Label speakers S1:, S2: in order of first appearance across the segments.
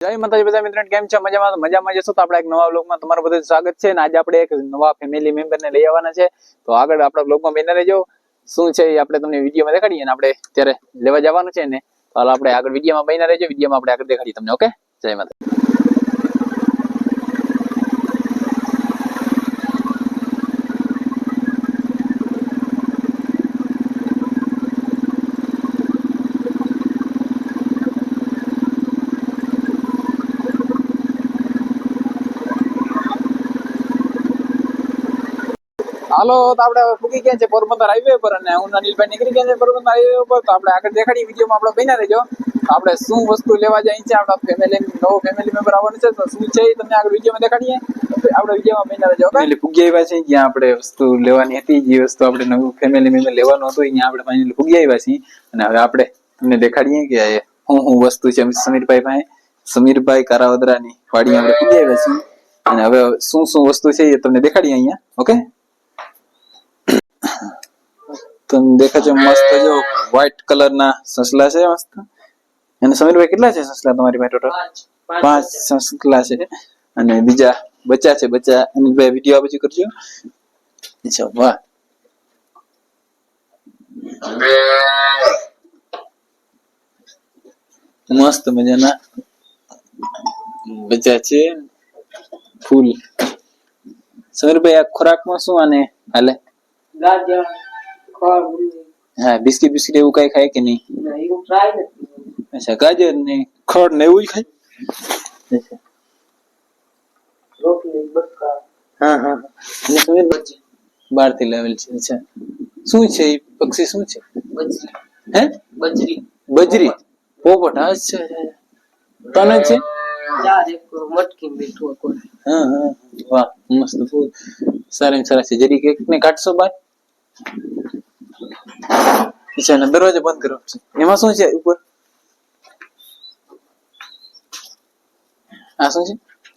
S1: જય માતાજી બધા મિત્રો, કેમ છે? મજામાં? મજામાં જશો તો આપણે એક નવા બ્લોગમાં તમારું બધું સ્વાગત છે અને આજે આપણે એક નવા ફેમિલી મેમ્બરને લઈ આવવાના છે. તો આગળ આપણા બ્લોગમાં બેને રહેજો. શું છે એ આપણે તમને વિડીયોમાં દેખાડીએ અને આપણે ત્યારે લેવા જવાનું છે ને તો આપણે આગળ વિડીયોમાં બને રહેજો. વિડીયોમાં આપણે આગળ દેખાડીએ તમને, ઓકે? જય માતા હાલો, તો આપણે હવે ગયા છે પોરબંદર હાઈવે પર અને હું અનિલભાઈ નીકળી ગયા છે પોરબંદર હાઈવે પર તો આપણે આગળ દેખાડીએ વિડીયોમાં આપણે બન્યા રહેજો. આપણે શું વસ્તુ લેવા જાય છે, આપણા ફેમિલી નવો ફેમિલી મેમ્બર આવવાનું છે, તો શું છે એ તમને આગળ વિડીયોમાં દેખાડીએ. આપણે વિડીયોમાં બન્યા રહેજો એટલે પૂગી આવ્યા છે, જ્યાં આપણે વસ્તુ લેવાની હતી, જે વસ્તુ આપણે નવું ફેમિલી મેમ્બર લેવાનું હતું, અહીંયા આપણે ફાઇનલી પૂગી આવ્યા છીએ. અને હવે આપણે તમને દેખાડીએ કે હું હું વસ્તુ છે સમીરભાઈ પાસે. સમીરભાઈ કારાવદરાની વાડી આપણે પૂગી આવ્યા છીએ. અને હવે શું શું વસ્તુ છે એ તમને દેખાડીએ અહીંયા, ઓકે? તમને દેખાય છે મસ્ત જો વ્હાઈટ કલર ના સસલા છે મસ્ત. અને સમીરભાઈ કેટલા છે સસલા તમારી પાસે ટોટલ પાંચ. સસલા છે. અને બીજા બચ્ચા છે બચ્ચા. અનિલભાઈ વીડિયો પછી કરજો. અચ્છા વાહ. મસ્ત મજાના બચ્ચા છે. ફૂલ. સમીરભાઈ આ ખોરાકમાં શું આને હાલે?
S2: ગાજર
S1: હા બિસ્કિટ બિસ્કિટ એવું કઈ ખાય કે નહીં? અચ્છા ગાજર ને ખડ ને એવું જ ખાય? હા હા અને બચ્ચી? બારથી લેવલ છે અચ્છા. શું છે એ પક્ષી શું છે?
S2: બજરી.
S1: હે?
S2: બજરી.
S1: બજરી? પોપટ. હા અચ્છા. તને છે?
S2: મટકી મીઠું
S1: હા હા વાહ મસ્ત સારા સારા છે. જરી કેક ને કાઢશો બાય અને દરવાજો બંધ કરો છે. એમાં શું છે ઉપર? આ શું છે?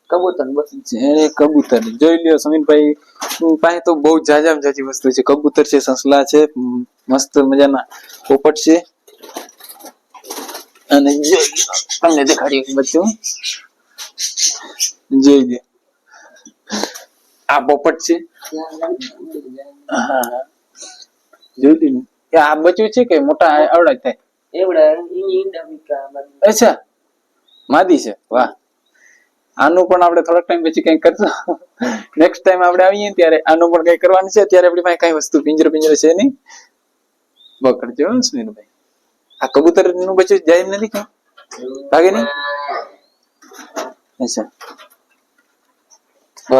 S2: કબૂતર બસ.
S1: અરે કબૂતર. જોઈ લ્યો સમીરભાઈ પાસે તો બહુ જાજામ જાજી વસ્તુ છે. કબૂતર છે સસલા છે મસ્ત મજાના પોપટ છે. અને તમને દેખાડી બચ્ચું જોઈ દે આ પોપટ છે. હા. કે આ બચ્યું છે કે મોટા આવડા થાય?
S2: એવડા.
S1: અચ્છા. માદી છે. વાહ. આનું પણ આપણે થોડાક ટાઈમ પછી કંઈક કરશું. નેક્સ્ટ ટાઈમ આપણે આવીએ ત્યારે આનું પણ કંઈક કરવાનું છે. ત્યારે આપણી પાસે કઈ વસ્તુ પિંજર પિંજરો છે નહીં. પકડજો સુનિલભાઈ. આ કબૂતરનું બચ્ચું જાય નથી કઈ? લાગે નહીં? અચ્છા.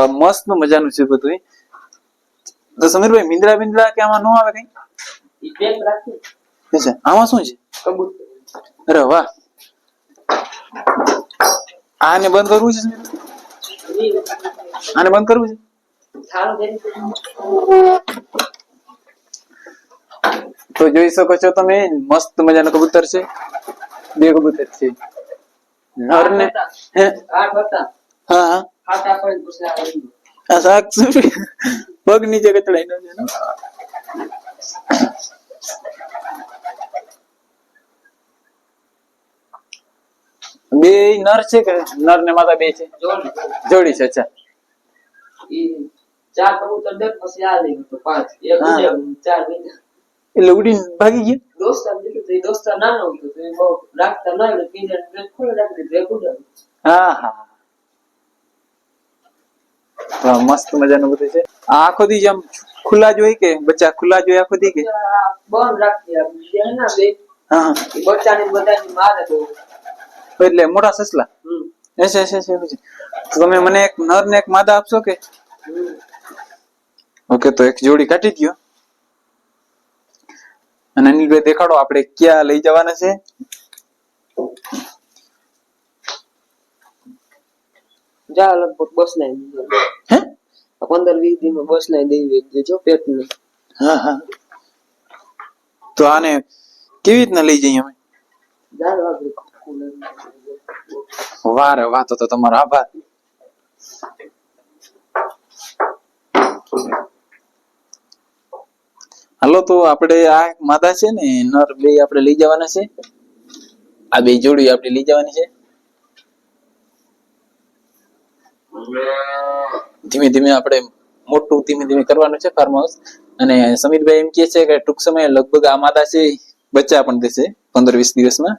S1: મસ્ત મજાનું છે બધું તો સમીરભાઈ મિંદ્રા બિંદ્રા કે આમાં નો આવે કઈ? આમાં શું છે? અરે વાહ. આને બંધ કરવું છે આને બંધ કરવું છે? તો જોઈ શકો છો તમે મસ્ત મજાનો કબૂતર છે. બે કબૂતર છે. નર ને હે? હા
S2: આ
S1: શાક પગ નીચે કચડાઈ નો. છે બે નર છે કે? નર ને માતા બે છે.
S2: જોડી
S1: છે અચ્છા.
S2: ચાર કબૂતર દે પછી આ લઈ ગયો પાંચ એક ચાર
S1: એટલે ઉડીને ભાગી ગયા?
S2: દોસ્તાર દીધું તો એ દોસ્તાર નાનો હતો તો એ બહુ રાખતા ના એટલે બીજા ખોલે રાખી દીધું એક
S1: હા હા. મસ્ત મજાનું બધું છે. આખો દી જેમ ખુલ્લા જોઈ કે બચ્ચા ખુલ્લા જોઈ આખો દી કે? એટલે મોટા સસલા? એસે એસે એસે તો તમે મને એક નર ને એક માદા આપશો કે? ઓકે તો એક જોડી કાઢી દ્યો. અને અનિલભાઈ દેખાડો આપણે ક્યાં લઈ જવાના છે?
S2: જા લગભગ બસ લાઈન
S1: હે?
S2: પંદર વીસ દી માં બસ લાઈન દેવી જો પેટ ને
S1: હા હા. તો આને કેવી રીતના લઈ જઈએ અમે? વાહ રે વાહ તો તો તમારો આભાર. હાલો તો આપણે આ માદા છે ને નર બે આપણે લઈ જવાના છે. આ બે જોડી આપણે લઈ જવાની છે. ધીમે ધીમે આપણે મોટું ધીમે ધીમે કરવાનું છે ફાર્મ હાઉસ અને સમીરભાઈ એમ કહે છે કે ટૂંક સમયે લગભગ આ માદા છે બચ્ચા પણ દેશે પંદર વીસ દિવસમાં.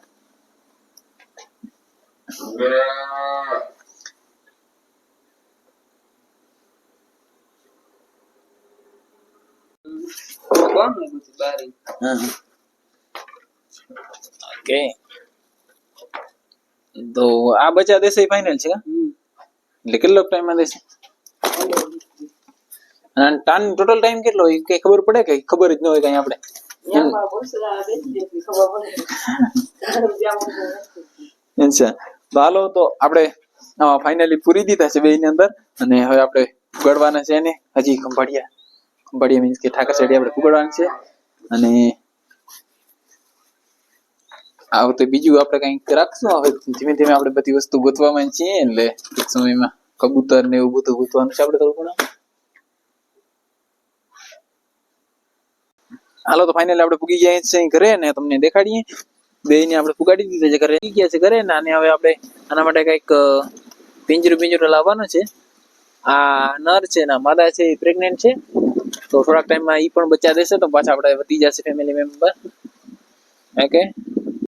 S1: ઓકે. તો આ બચ્ચા દેશે ફાઇનલ છે કા?
S2: હમ.
S1: એટલે કેટલો ટાઈમમાં દેશે અને ટાન ટોટલ ટાઈમ કેટલો હોય? કઈ ખબર પડે કે ખબર જ ન હોય કઈ આપણે. અચ્છા તો હાલો તો આપણે ફાઇનલી પૂરી દીધા છે બે ની અંદર. અને હવે આપણે ઉગાડવાના છે એને. હજી ખંભાળિયા. ખંભાળિયા મીન્સ કે ઠાકર સાઈડ આપણે ઉગાડવાના છે. અને આ વખતે બીજું આપણે કંઈક રાખશું હવે ધીમે ધીમે આપણે બધી વસ્તુ ગોતવામાં છીએ એટલે ટૂંક સમયમાં કબૂતર ને એવું બધું ગોતવાનું છે. આપણે થોડું ઘણું? હાલો, તો ફાઇનલી આપણે પૂગી ગયા છે ઘરે ને તમને દેખાડીએ. બે ને આપણે પુગાડી દીધા છે, ઘરે ગયા છે ઘરે ને આને હવે આપણે આના માટે કંઈક પિંજરું પિંજરું લાવવાનું છે. આ નર છે ને માદા છે એ પ્રેગ્નેન્ટ છે. તો થોડાક ટાઈમમાં એ પણ બચ્ચા દેશે તો પાછા આપણે વધી જશે ફેમિલી મેમ્બર ઓકે